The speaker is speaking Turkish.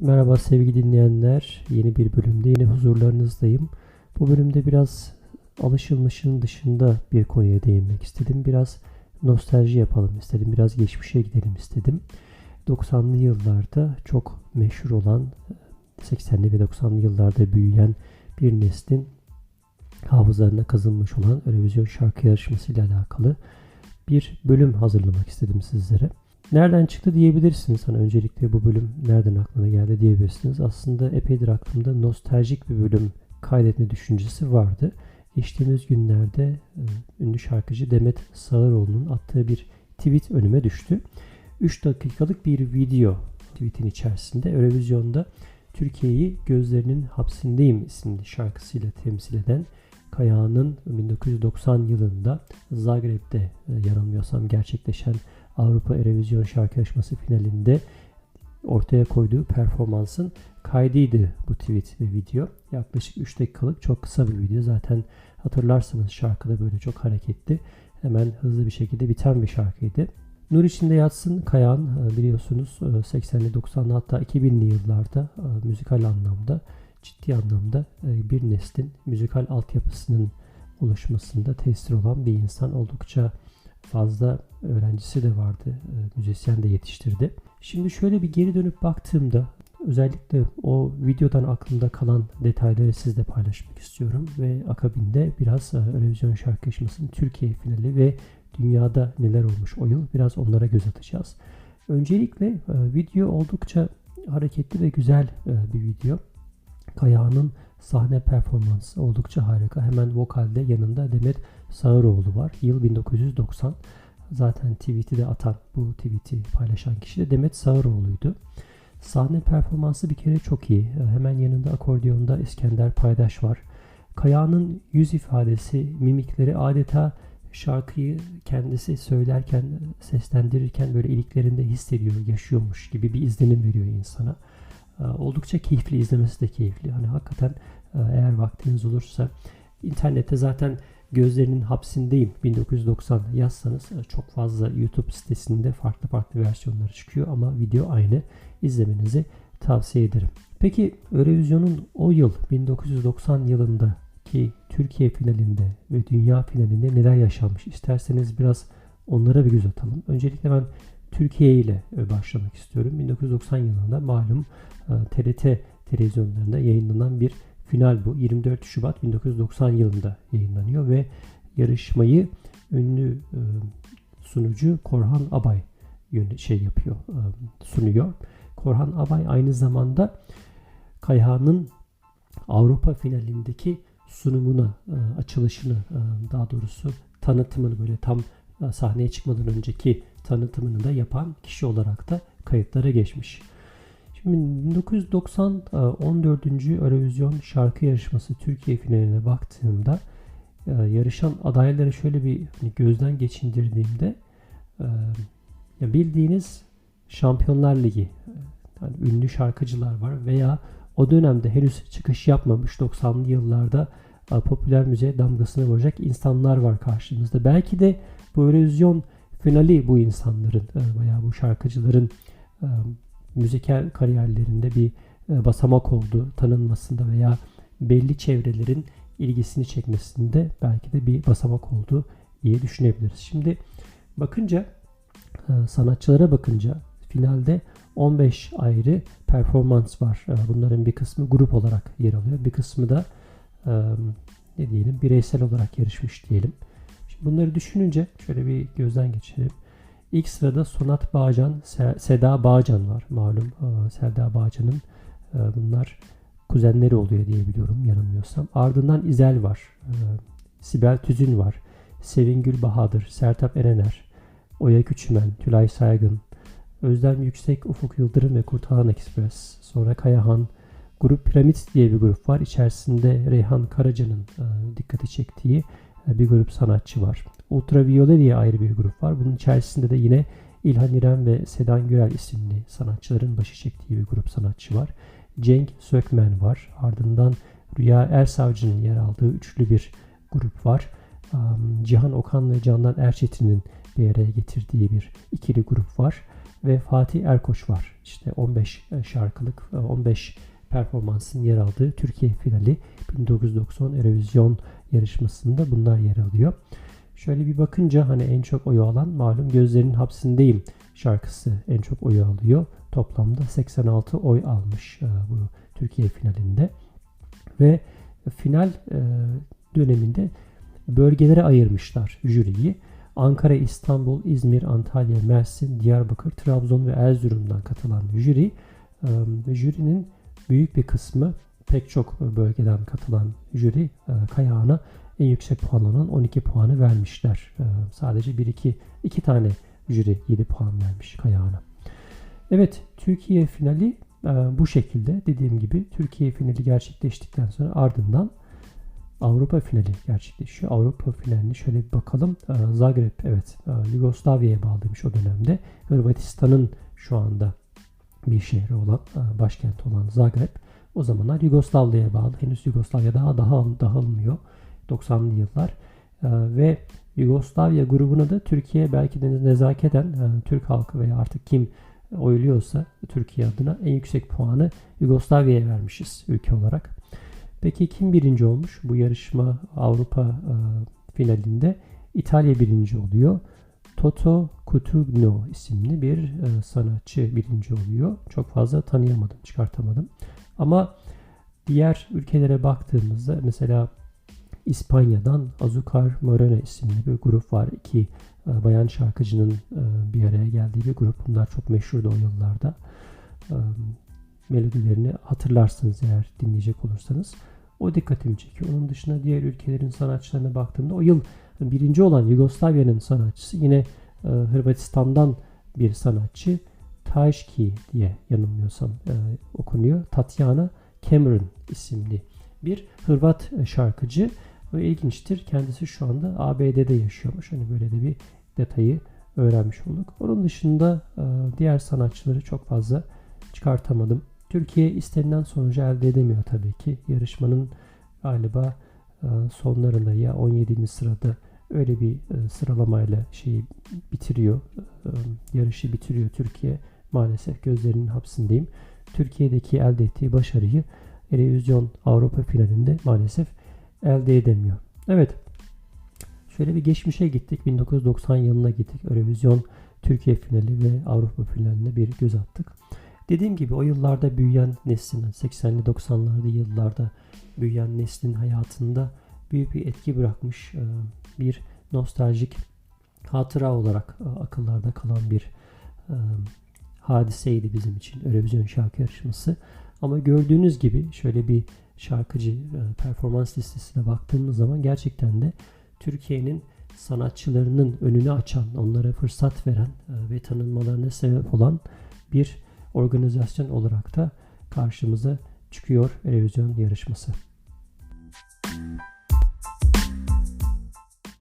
Merhaba sevgili dinleyenler. Yeni bir bölümde yine huzurlarınızdayım. Bu bölümde biraz alışılmışın dışında bir konuya değinmek istedim. Biraz nostalji yapalım istedim. Biraz geçmişe gidelim istedim. 90'lı yıllarda çok meşhur olan 80'li ve 90'lı yıllarda büyüyen bir neslin hafızalarına kazınmış olan Eurovision şarkı yarışması ile alakalı bir bölüm hazırlamak istedim sizlere. Nereden çıktı diyebilirsiniz. Hani öncelikle bu bölüm nereden aklına geldi diyebilirsiniz. Aslında epeydir aklımda nostaljik bir bölüm kaydetme düşüncesi vardı. Geçtiğimiz günlerde e, ünlü şarkıcı Demet Sağıroğlu'nun attığı bir tweet önüme düştü. 3 dakikalık bir video tweetin içerisinde Eurovision'da Türkiye'yi Gözlerinin Hapsindeyim isimli şarkısıyla temsil eden Kayağan'ın 1990 yılında Zagreb'de e, yanılmıyorsam gerçekleşen Avrupa Erevizyon şarkı yarışması finalinde ortaya koyduğu performansın kaydıydı bu tweet ve video. Yaklaşık 3 dakikalık çok kısa bir video. Zaten hatırlarsanız şarkıda böyle çok hareketli. Hemen hızlı bir şekilde biten bir şarkıydı. Nur içinde yatsın Kayan e, biliyorsunuz 80'li 90'lı hatta 2000'li yıllarda e, müzikal anlamda ciddi anlamda e, bir neslin müzikal altyapısının oluşmasında tesir olan bir insan. Oldukça fazla öğrencisi de vardı. E, müzisyen de yetiştirdi. Şimdi şöyle bir geri dönüp baktığımda özellikle o videodan aklımda kalan detayları sizle paylaşmak istiyorum ve akabinde biraz e, Eurovision şarkı yarışmasının Türkiye finali ve dünyada neler olmuş o yıl biraz onlara göz atacağız. Öncelikle video oldukça hareketli ve güzel bir video. Kayağının sahne performansı oldukça harika. Hemen vokalde yanında Demet Sağıroğlu var. Yıl 1990. Zaten tweet'i de atan, bu tweet'i paylaşan kişi de Demet Sağıroğlu'ydu. Sahne performansı bir kere çok iyi. Hemen yanında akordiyonda İskender Paydaş var. Kayağının yüz ifadesi, mimikleri adeta şarkıyı kendisi söylerken, seslendirirken böyle iliklerinde hissediyor, yaşıyormuş gibi bir izlenim veriyor insana. Ee, oldukça keyifli izlemesi de keyifli. Hani hakikaten e, eğer vaktiniz olursa internette zaten Gözlerinin Hapsindeyim 1990 yazsanız e, çok fazla YouTube sitesinde farklı farklı versiyonları çıkıyor ama video aynı. izlemenizi tavsiye ederim. Peki Eurovision'un o yıl 1990 yılında ki Türkiye finalinde ve dünya finalinde neler yaşanmış isterseniz biraz onlara bir göz atalım. Öncelikle ben Türkiye ile e, başlamak istiyorum. 1990 yılında malum TRT e, televizyonlarında yayınlanan bir final bu. 24 Şubat 1990 yılında yayınlanıyor ve yarışmayı ünlü e, sunucu Korhan Abay şey yapıyor, sunuyor. Korhan Abay aynı zamanda Kayhan'ın Avrupa finalindeki sunumuna, açılışını daha doğrusu tanıtımını böyle tam sahneye çıkmadan önceki tanıtımını da yapan kişi olarak da kayıtlara geçmiş. Şimdi 1990 14. Eurovision şarkı yarışması Türkiye finaline baktığımda e, yarışan adayları şöyle bir hani gözden geçindirdiğimde e, bildiğiniz Şampiyonlar Ligi yani ünlü şarkıcılar var veya o dönemde henüz çıkış yapmamış 90'lı yıllarda e, popüler müziğe damgasını vuracak insanlar var karşımızda. Belki de bu Eurovision finali bu insanların e, veya bu şarkıcıların e, müzikal kariyerlerinde bir e, basamak oldu tanınmasında veya belli çevrelerin ilgisini çekmesinde belki de bir basamak oldu diye düşünebiliriz. Şimdi bakınca sanatçılara bakınca finalde 15 ayrı performans var. Bunların bir kısmı grup olarak yer alıyor. Bir kısmı da ne diyelim bireysel olarak yarışmış diyelim. Bunları düşününce şöyle bir gözden geçirelim. İlk sırada Sonat Bağcan, Seda Bağcan var malum. Seda Bağcan'ın e, bunlar kuzenleri oluyor diye biliyorum yanılmıyorsam. Ardından İzel var. E, Sibel Tüzün var. Sevingül Bahadır, Sertap Erener, Oya Küçümen, Tülay Saygın, Özlem Yüksek, Ufuk Yıldırım ve Kurtalan Ekspres. Sonra Kayahan, Grup Piramit diye bir grup var. İçerisinde Reyhan Karaca'nın e, dikkati çektiği bir grup sanatçı var. Ultraviyole diye ayrı bir grup var. Bunun içerisinde de yine İlhan İrem ve Sedan Gürel isimli sanatçıların başı çektiği bir grup sanatçı var. Cenk Sökmen var. Ardından Rüya Ersavcı'nın yer aldığı üçlü bir grup var. Cihan Okan ve Candan Erçetin'in bir araya getirdiği bir ikili grup var. ve Fatih Erkoç var. İşte 15 şarkılık, 15 performansın yer aldığı Türkiye finali 1990 Eurovision yarışmasında bunlar yer alıyor. Şöyle bir bakınca hani en çok oyu alan malum Gözlerin Hapsindeyim şarkısı en çok oyu alıyor. Toplamda 86 oy almış e, bu Türkiye finalinde. Ve final e, döneminde bölgelere ayırmışlar jüriyi. Ankara, İstanbul, İzmir, Antalya, Mersin, Diyarbakır, Trabzon ve Erzurum'dan katılan jüri. E, jürinin büyük bir kısmı pek çok bölgeden katılan jüri Kayağan'a en yüksek puan olan 12 puanı vermişler. Sadece 1-2 iki tane jüri 7 puan vermiş Kayağan'a. Evet Türkiye finali bu şekilde dediğim gibi Türkiye finali gerçekleştikten sonra ardından Avrupa finali gerçekleşiyor. Avrupa finalini şöyle bir bakalım. Zagreb evet Yugoslavya'ya bağlıymış o dönemde. Hırvatistan'ın şu anda bir şehri olan, başkent olan Zagreb o zamanlar Yugoslavya'ya bağlı. Henüz Yugoslavya daha daha dağılmıyor. 90'lı yıllar. Ve Yugoslavya grubuna da Türkiye belki de nezaketen Türk halkı veya artık kim oyluyorsa Türkiye adına en yüksek puanı Yugoslavya'ya vermişiz ülke olarak. Peki kim birinci olmuş? Bu yarışma Avrupa e, finalinde İtalya birinci oluyor. Toto Cutugno isimli bir e, sanatçı birinci oluyor. Çok fazla tanıyamadım, çıkartamadım. Ama diğer ülkelere baktığımızda mesela İspanya'dan Azúcar Moreno isimli bir grup var. İki e, bayan şarkıcının e, bir araya geldiği bir grup. Bunlar çok meşhurdu o yıllarda. E, melodilerini hatırlarsınız eğer dinleyecek olursanız. O dikkatimi çekiyor. Onun dışında diğer ülkelerin sanatçılarına baktığımda o yıl birinci olan Yugoslavya'nın sanatçısı yine Hırvatistan'dan bir sanatçı Taşki diye yanılmıyorsam okunuyor. Tatiana Cameron isimli bir Hırvat şarkıcı. Ve ilginçtir. Kendisi şu anda ABD'de yaşıyormuş. Hani böyle de bir detayı öğrenmiş olduk. Onun dışında e, diğer sanatçıları çok fazla çıkartamadım. Türkiye istenilen sonucu elde edemiyor tabii ki. Yarışmanın galiba e, sonlarında ya 17. sırada öyle bir e, sıralamayla şeyi bitiriyor. Yarışı bitiriyor Türkiye. Maalesef gözlerinin hapsindeyim. Türkiye'deki elde ettiği başarıyı Erevizyon Avrupa finalinde maalesef elde edemiyor. Evet. Şöyle bir geçmişe gittik. 1990 yılına gittik. Eurovision Türkiye finali ve Avrupa finaline bir göz attık. Dediğim gibi o yıllarda büyüyen neslin, 80'li 90'lı yıllarda büyüyen neslin hayatında büyük bir etki bırakmış e, bir nostaljik hatıra olarak e, akıllarda kalan bir e, hadiseydi bizim için Eurovision şarkı yarışması. Ama gördüğünüz gibi şöyle bir şarkıcı e, performans listesine baktığımız zaman gerçekten de Türkiye'nin sanatçılarının önünü açan, onlara fırsat veren e, ve tanınmalarına sebep olan bir organizasyon olarak da karşımıza çıkıyor televizyon yarışması.